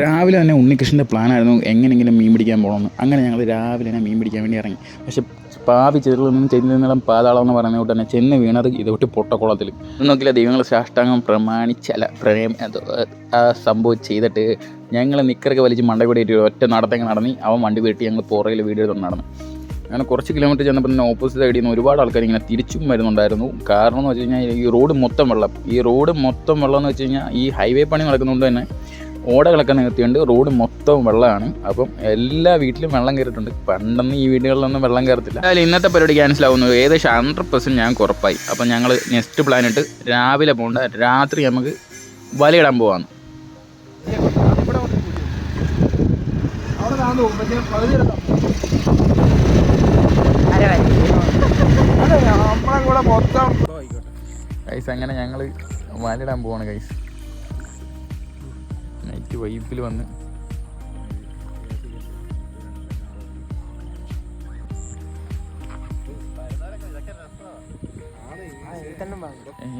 രാവിലെ തന്നെ ഉണ്ണികൃഷ്ണന്റെ പ്ലാനായിരുന്നു എങ്ങനെയെങ്കിലും മീൻ പിടിക്കാൻ പോകണമെന്ന് അങ്ങനെ ഞങ്ങൾ രാവിലെ തന്നെ മീൻ പിടിക്കാൻ വേണ്ടി ഇറങ്ങി. പക്ഷേ പാവി ചെറുതിൽ നിന്നും ചെന്നിളം പാതാളം എന്ന് പറയുന്ന കൊണ്ട് തന്നെ ചെന്ന് വീണത് ഇതൊട്ട് പൊട്ടക്കുളത്തിൽ നോക്കില്ല ദൈവങ്ങൾ സാഷ്ടാംഗം പ്രമാണിച്ചല്ല പ്രേം അത് ആ സംഭവം ചെയ്തിട്ട് ഞങ്ങൾ നിക്കറൊക്കെ വലിച്ച് മണ്ട കൂടി ഇട്ട് ഒറ്റ നടത്തങ്ങ് നടന്നി അവൻ വണ്ടി വീട്ടി ഞങ്ങൾ പുറകിൽ വീഡിയോ എടുത്ത് നടന്നു. അങ്ങനെ കുറച്ച് കിലോമീറ്റർ ചെന്നപ്പോൾ തന്നെ ഓപ്പോസിറ്റ് സൈഡിൽ നിന്ന് ഒരുപാട് ആൾക്കാർ ഇങ്ങനെ തിരിച്ചും വരുന്നുണ്ടായിരുന്നു. കാരണം എന്ന് വെച്ച് കഴിഞ്ഞാൽ ഈ റോഡ് മൊത്തം വെള്ളം. ഈ റോഡ് മൊത്തം വെള്ളം എന്ന് വെച്ച് കഴിഞ്ഞാൽ ഈ ഹൈവേ പണി നടക്കുന്നതുകൊണ്ട് തന്നെ ഓടകളൊക്കെ നികത്തിയുണ്ട് റോഡ് മൊത്തം വെള്ളമാണ്. അപ്പം എല്ലാ വീട്ടിലും വെള്ളം കയറിയിട്ടുണ്ട്. പണ്ടൊന്നും ഈ വീടുകളിലൊന്നും വെള്ളം കയറത്തില്ല. അതിൽ ഇന്നത്തെ പരിപാടി ക്യാൻസൽ ആവുന്നു ഏകദേശം ഹൺഡ്രഡ് പെർസെന്റ് ഞാൻ കുറപ്പായി അപ്പം ഞങ്ങൾ നെക്സ്റ്റ് പ്ലാൻ ഇട്ട് രാവിലെ പോകണ്ട. രാത്രി നമുക്ക് വലയിടാൻ പോവാന്ന്. ഗൈസ് അങ്ങനെ ഞങ്ങൾ വലയിടാൻ പോവാണ് കൈസ് നൈറ്റ് വൈപ്പിൽ വന്ന്.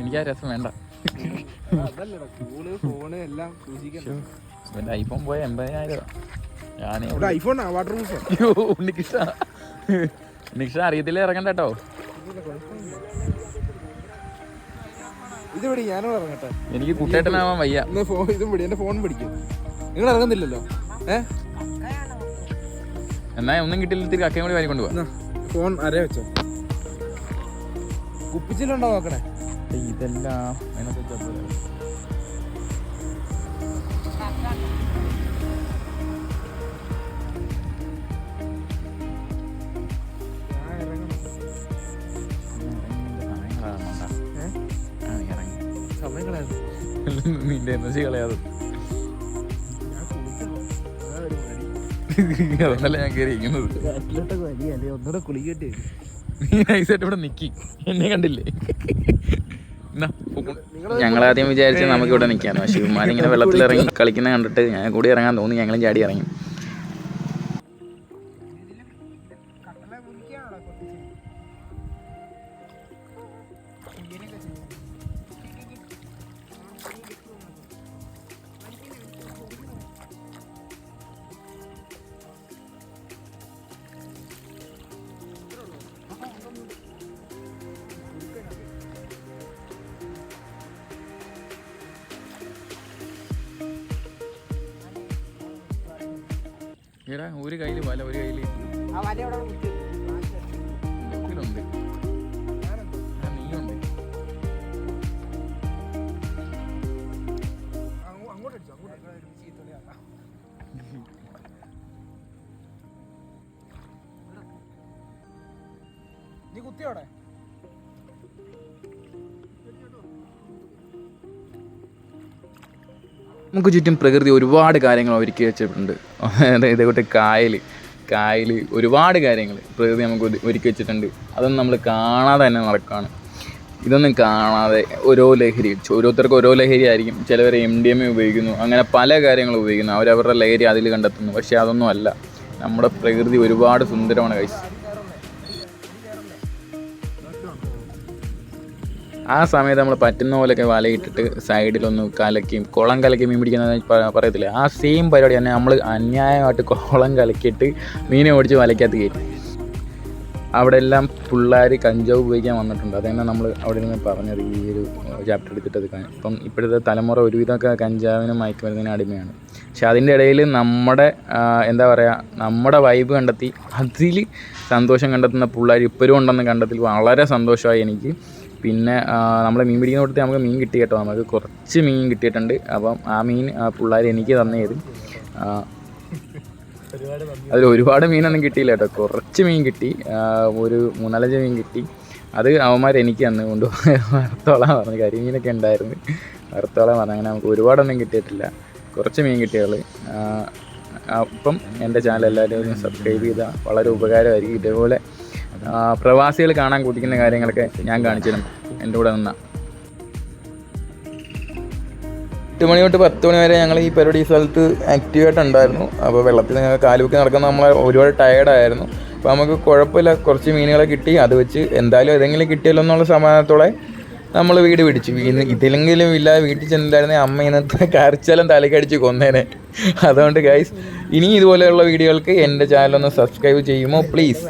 എനിക്ക് ആ രസം വേണ്ട. എന്റെ ഐഫോൺ പോയ എൺപതിനായിരം. ഞാൻ ഐഫോൺ വാട്ടർ പ്രൂഫ് അയ്യോ ഉണ്ണികൃഷ്ണ. ഉണ്ണികൃഷ്ണ അറിയത്തില്ല? ഇറങ്ങണ്ട കേട്ടോ. ഇത് പിടി ഞാനും ഇറങ്ങട്ടെ. എനിക്ക് കുട്ടേട്ടനാവാൻ വയ്യ. ഫോൺ ഇതും പിടി എന്റെ ഫോൺ പിടിക്കും. നിങ്ങൾ ഇറങ്ങുന്നില്ലല്ലോ? ഏ? എന്നാ ഒന്നും കിട്ടില്ല കക്കയും കൂടി വാരി കൊണ്ടുപോകാം ഫോൺ അരേ വെച്ചോ. കുപ്പിച്ചിലുണ്ടോ നോക്കണേ? ഇതെല്ലാം അതിനകത്ത് സമയം കളയാതെ നിന്റെ എനർജി കളയാതെ. ഞാൻ കുളിക്കണം. ഒരു മടി അതുകൊണ്ടല്ല ഞാൻ കയറി ഇരിക്കുന്നത്. കാറ്റിലോട്ടൊക്കെ വലിയല്ലേ ഒന്നുകൂടെ കുളിക്കട്ടെ നീ നൈസായിട്ട് ഇവിടെ നിക്കി. എന്നെ കണ്ടില്ലേ? ഞങ്ങൾ ആദ്യം വിചാരിച്ച നമുക്ക് ഇവിടെ നിൽക്കാന്ന് പക്ഷേ ഇങ്ങനെ വെള്ളത്തിൽ ഇറങ്ങി കളിക്കുന്ന കണ്ടിട്ട് ഞാൻ കൂടി ഇറങ്ങാൻ തോന്നി. ഞങ്ങളും ചാടി ഇറങ്ങി. എടാ ഒരു കയ്യിൽ വല ഒരു കയ്യിൽ ആ നീയുണ്ട്. നീ കുത്തിയോടെ നമുക്ക് ചുറ്റും പ്രകൃതി ഒരുപാട് കാര്യങ്ങൾ ഒരുക്കി വെച്ചിട്ടുണ്ട്. അതായത് ഇതേകൂട്ട് കായൽ കായൽ ഒരുപാട് കാര്യങ്ങൾ പ്രകൃതി നമുക്ക് ഒരു- ഒരുക്കി വെച്ചിട്ടുണ്ട്. അതൊന്നും നമ്മൾ കാണാതെ തന്നെ നടക്കുകയാണ് ഇതൊന്നും കാണാതെ ഓരോ ലഹരി ഓരോരുത്തർക്ക് ഓരോ ലഹരി ആയിരിക്കും. ചിലവർ എം ഡി എം എ ഉപയോഗിക്കുന്നു. അങ്ങനെ പല കാര്യങ്ങൾ ഉപയോഗിക്കുന്നു. അവരവരുടെ ലഹരി അതിൽ കണ്ടെത്തുന്നു. പക്ഷേ അതൊന്നും അല്ല. നമ്മുടെ പ്രകൃതി ഒരുപാട് സുന്ദരമാണ് കൈസ് ആ സമയത്ത് നമ്മൾ പറ്റുന്ന പോലെയൊക്കെ വലയിട്ടിട്ട് സൈഡിലൊന്ന് കലക്കി കുളം കലക്കി മീൻ പിടിക്കുന്ന പറയത്തില്ല? ആ സെയിം പരിപാടി തന്നെ നമ്മൾ അന്യായമായിട്ട് കുളം കലക്കിയിട്ട് മീനെ ഓടിച്ച് വലയ്ക്കകത്ത് കയറ്റി. അവിടെ എല്ലാം പിള്ളേർ കഞ്ചാവ് ഉപയോഗിക്കാൻ വന്നിട്ടുണ്ട്. അതന്നെ നമ്മൾ അവിടെ നിന്ന് പറഞ്ഞത് ഈ ഒരു ചാപ്റ്റർ എടുത്തിട്ട് അത് കാണാം ഇപ്പം ഇപ്പോഴത്തെ തലമുറ ഒരുവിധമൊക്കെ കഞ്ചാവിനും മയക്കുമരുന്നിനും അടിമയാണ്. പക്ഷെ അതിന്റെ ഇടയിൽ നമ്മുടെ എന്താ പറയുക നമ്മുടെ വൈബ് കണ്ടെത്തി അതിൽ സന്തോഷം കണ്ടെത്തുന്ന പിള്ളേർ ഇപ്പോഴും ഉണ്ടെന്ന് കണ്ടെത്തിൽ വളരെ സന്തോഷമായി എനിക്ക്. പിന്നെ നമ്മൾ മീൻ പിടിക്കുന്ന കൊടുത്ത് നമുക്ക് മീൻ കിട്ടി കേട്ടോ. നമുക്ക് കുറച്ച് മീൻ കിട്ടിയിട്ടുണ്ട്. അപ്പം ആ മീൻ പിള്ളേർ എനിക്ക് തന്നത് അതിൽ ഒരുപാട് മീനൊന്നും കിട്ടിയില്ല കേട്ടോ. കുറച്ച് മീൻ കിട്ടി. ഒരു മൂന്നാലഞ്ച് മീൻ കിട്ടി. അത് അവന്മാർ എനിക്ക് അന്ന് കൊണ്ട് വറുത്തോളാൻ പറഞ്ഞു. കരിമീനൊക്കെ ഉണ്ടായിരുന്നു. വറുത്തോളാൻ പറഞ്ഞു. അങ്ങനെ നമുക്ക് ഒരുപാടൊന്നും കിട്ടിയിട്ടില്ല. കുറച്ച് മീൻ കിട്ടിയുള്ളു അപ്പം എന്റെ ചാനൽ എല്ലാവരും സബ്സ്ക്രൈബ് ചെയ്താൽ വളരെ ഉപകാരമായിരിക്കും. ഇതേപോലെ പ്രവാസികൾ കാണാൻ കുടിക്കുന്ന കാര്യങ്ങളൊക്കെ ഞാൻ കാണിച്ചു തരും. എന്റെ കൂടെ നിന്ന. എട്ട് മണി തൊട്ട് പത്ത് മണി വരെ ഞങ്ങൾ ഈ പരിപാടി ഈ സ്ഥലത്ത് ആക്റ്റീവായിട്ട് ഉണ്ടായിരുന്നു. അപ്പോൾ വെള്ളത്തിൽ ഞങ്ങൾ കാലുവെക്കി നടക്കുന്ന നമ്മൾ ഒരുപാട് ടയേർഡായിരുന്നു അപ്പോൾ നമുക്ക് കുഴപ്പമില്ല. കുറച്ച് മീനുകളെ കിട്ടി. അത് വെച്ച് എന്തായാലും ഏതെങ്കിലും കിട്ടിയല്ലോ എന്നുള്ള സമാധാനത്തോടെ നമ്മൾ വീട് പിടിച്ചു. ഇന്ന് ഇതിലെങ്കിലും ഇല്ല വീട്ടിൽ ചെന്നില്ലായിരുന്നേ അമ്മ ഇന്നത്തെ കറിച്ചാലും തലക്കടിച്ച് കൊന്നേനെ. അതുകൊണ്ട് ഗൈസ് ഇനി ഇതുപോലെയുള്ള വീഡിയോകൾക്ക് എന്റെ ചാനൽ ഒന്ന് സബ്സ്ക്രൈബ് ചെയ്യുമോ? പ്ലീസ്